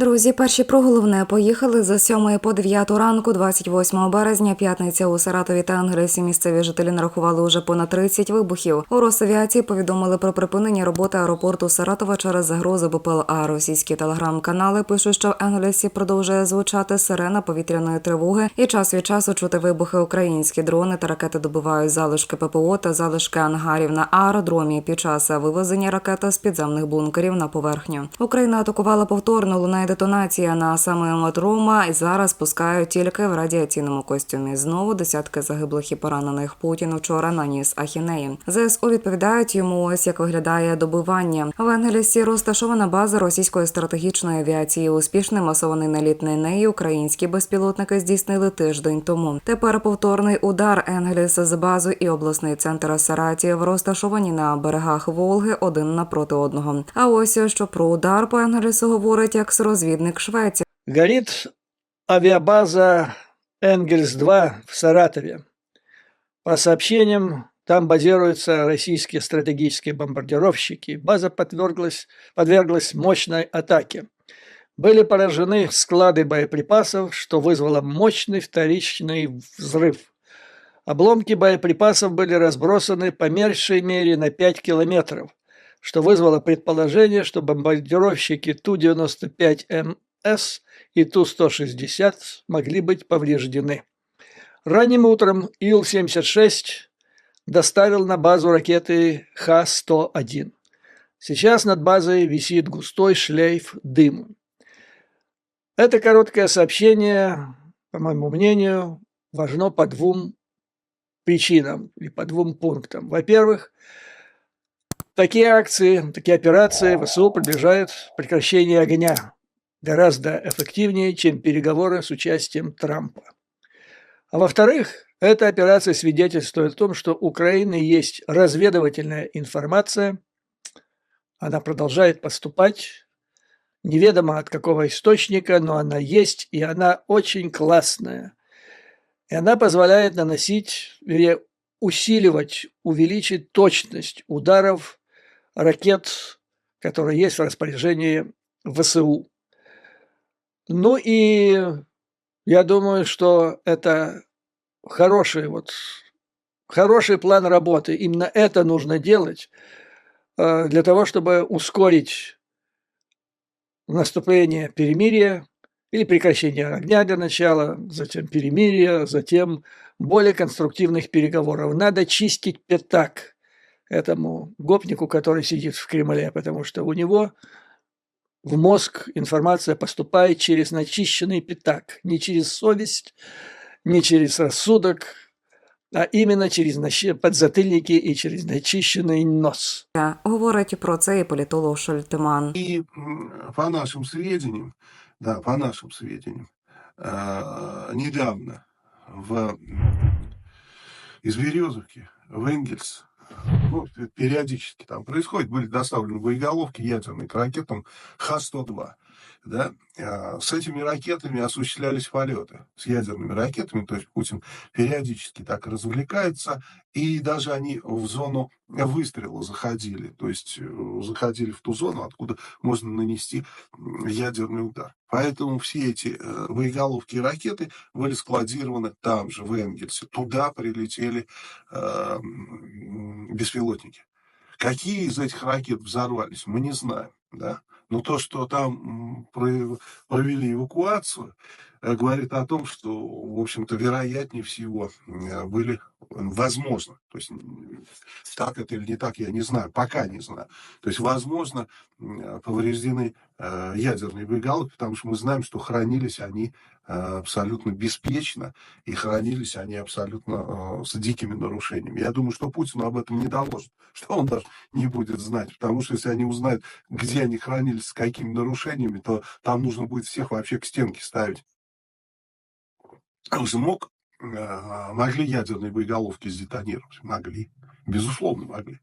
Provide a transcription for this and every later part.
Друзі, перші про головне поїхали за 7 по 9 ранку, 28 березня, п'ятниця у Саратові та Ангелесі. Місцеві жителі нарахували уже понад 30 вибухів. У Росавіації повідомили про припинення роботи аеропорту Саратова через загрози БПЛА. Російські телеграм-канали пишуть, що в Ангелесі продовжує звучати сирена повітряної тривоги, і час від часу чути вибухи. Українські дрони та ракети добивають залишки ППО та залишки ангарів на аеродромі під час вивезення ракети з підземних бункерів на поверхню. Україна атакувала повторно лунає детонація на самому Рома і зараз пускають тільки в радіаційному костюмі. Знову десятки загиблих і поранених Путін вчора наніс ахінеї. ЗСУ відповідають йому. Ось як виглядає добивання. В Енгелісі розташована база російської стратегічної авіації. Успішний масований наліт на неї українські безпілотники здійснили тиждень тому. Тепер повторний удар Енгеліс з базу і обласний центр Саратів розташовані на берегах Волги один напроти одного. А ось що про удар по Енгелісу говорить екс-розвідник Швеції. Горит авиабаза Энгельс-2 в Саратове. По сообщениям, там базируются российские стратегические бомбардировщики. База подверглась, подверглась мощной атаке. Были поражены склады боеприпасов, что вызвало мощный вторичный взрыв. Обломки боеприпасов были разбросаны по меньшей мере на 5 километров, что вызвало предположение, что бомбардировщики Ту-95МС и Ту-160 могли быть повреждены. Ранним утром Ил-76 доставил на базу ракеты Х-101. Сейчас над базой висит густой шлейф дыма. Это короткое сообщение, по моему мнению, важно по двум причинам или по двум пунктам. Во-первых, такие акции, такие операции ВСУ приближают прекращение огня гораздо эффективнее, чем переговоры с участием Трампа. А во-вторых, эта операция свидетельствует о том, что у Украины есть разведывательная информация, она продолжает поступать, неведомо от какого источника, но она есть, и она очень классная. И она позволяет наносить, вернее, усиливать, увеличить точность ударов ракет, которые есть в распоряжении ВСУ. Ну и я думаю, что это хороший вот хороший план работы. Именно это нужно делать э, для того, чтобы ускорить наступление перемирия или прекращение огня для начала, затем перемирия, затем более конструктивных переговоров. Надо чистить пятак этому гопнику, который сидит в Кремле, потому что у него в мозг информация поступает через начищенный пятак, не через совесть, не через рассудок, а именно через подзатыльники и через начищенный нос. Говорить про це і політолог Шольтеман. И м, по нашим сведениям, да, по нашим сведениям, э, недавно в из Березовки в Энгельс, ну, периодически там происходит, были доставлены боеголовки ядерные к ракетам Х-102. Да? А С этими ракетами осуществлялись полеты, с ядерными ракетами, то есть Путин периодически так развлекается, и даже они в зону выстрела заходили, то есть э, заходили в ту зону, откуда можно нанести ядерный удар. Поэтому все эти э, боеголовки и ракеты были складированы там же, в Энгельсе. Туда прилетели э, беспилотники. Какие из этих ракет взорвались, мы не знаем. Да? Но то, что там провели эвакуацию, э, говорит о том, что, в общем-то, вероятнее всего э, были, возможно, то есть так это или не так, я не знаю, пока не знаю. То есть, возможно, повреждены э, ядерные боеголовки, потому что мы знаем, что хранились они э, абсолютно беспечно, и хранились они абсолютно э, с дикими нарушениями. Я думаю, что Путину об этом не доложат, что он даже не будет знать, потому что если они узнают, где они хранились, с какими нарушениями, то там нужно будет всех вообще к стенке ставить. Мог, э, могли ядерные боеголовки сдетонировать? Могли. Безусловно, могли.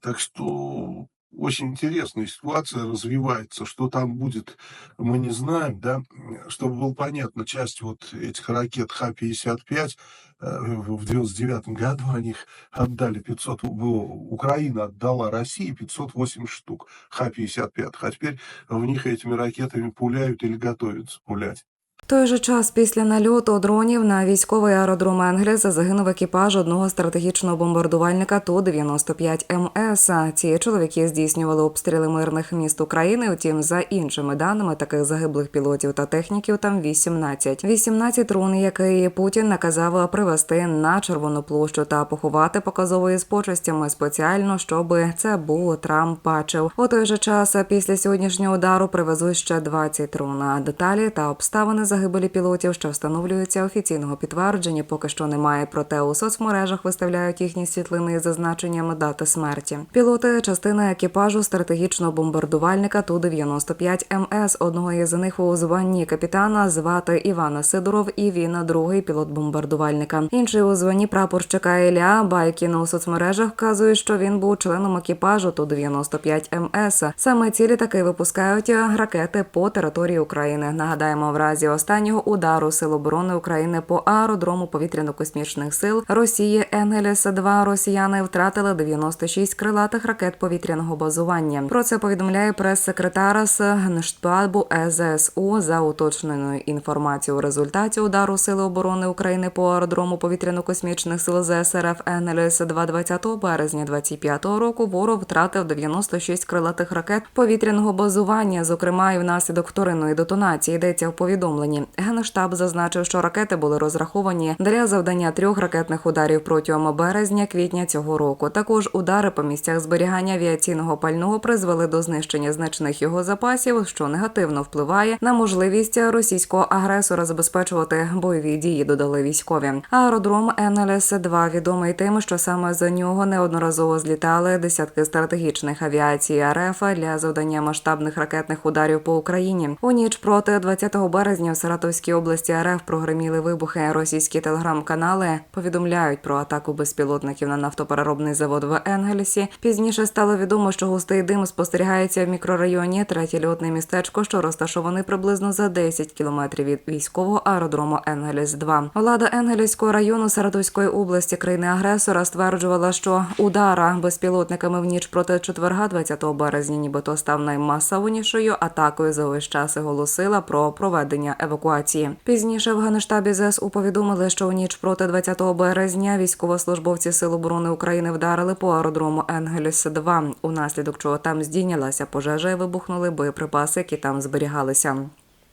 Так что очень интересная ситуация развивается. Что там будет, мы не знаем, да. Чтобы было понятно, часть вот этих ракет Х-55 э, в 99 году они их отдали 500, в- Украина отдала России 508 штук Х-55, а теперь в них этими ракетами пуляют или готовятся пулять. Той же час після нальоту дронів на військовий аеродром Енгельса загинув екіпаж одного стратегічного бомбардувальника Ту-95 МС. Ці чоловіки здійснювали обстріли мирних міст України. Утім, за іншими даними, таких загиблих пілотів та техніків там 18. 18 рун, який Путін наказав привезти на Червону площу та поховати показової з почестями спеціально, щоб це був Трамп бачив. У той же час після сьогоднішнього удару привезуть ще 20 рун. Деталі та обставини загибелі пілотів, що встановлюються офіційного підтвердження, поки що немає. Проте у соцмережах виставляють їхні світлини із зазначенням дати смерті. Пілоти частина екіпажу стратегічного бомбардувальника Ту-95 МС. Одного із них у званні капітана звати Івана Сидоров, і він другий пілот бомбардувальника. Інший у званні прапорщика Ілля Байкін у соцмережах вказує, що він був членом екіпажу Ту-95 МС. Саме ці літаки випускають ракети по території України. Нагадаємо, в разі останнього удару Сил оборони України по аеродрому повітряно-космічних сил Росії Енгеліс 2 росіяни втратили 96 крилатих ракет повітряного базування. Про це повідомляє прес-секретар Генштабу ЕЗСУ за уточненою інформацією. У результаті удару Сили оборони України по аеродрому повітряно-космічних сил ЗСРФ Енгеліс 2 20 березня 25 року ворог втратив 96 крилатих ракет повітряного базування, зокрема і внаслідок вторинної детонації. Йдеться в повідомленні. Генштаб зазначив, що ракети були розраховані для завдання трьох ракетних ударів протягом березня-квітня цього року. Також удари по місцях зберігання авіаційного пального призвели до знищення значних його запасів, що негативно впливає на можливість російського агресора забезпечувати бойові дії. Додали військові. Аеродром НЛС 2 відомий тим, що саме за нього неодноразово злітали десятки стратегічних авіацій РФ для завдання масштабних ракетних ударів по Україні. У ніч проти 20 березня Саратовській області РФ прогреміли вибухи. Російські телеграм-канали повідомляють про атаку безпілотників на нафтопереробний завод в Енгельсі. Пізніше стало відомо, що густий дим спостерігається в мікрорайоні третє льотне містечко, що розташований приблизно за 10 кілометрів від військового аеродрому Енгельс 2 Влада Енгельського району Саратовської області країни-агресора стверджувала, що удара безпілотниками в ніч проти четверга, 20 березня, нібито став наймасовнішою атакою за весь час і голосила про проведення евакуації. Пізніше в Генштабі ЗСУ повідомили, що у ніч проти 20 березня військовослужбовці Сил оборони України вдарили по аеродрому Енгельс 2 унаслідок чого там здійнялася пожежа і вибухнули боєприпаси, які там зберігалися.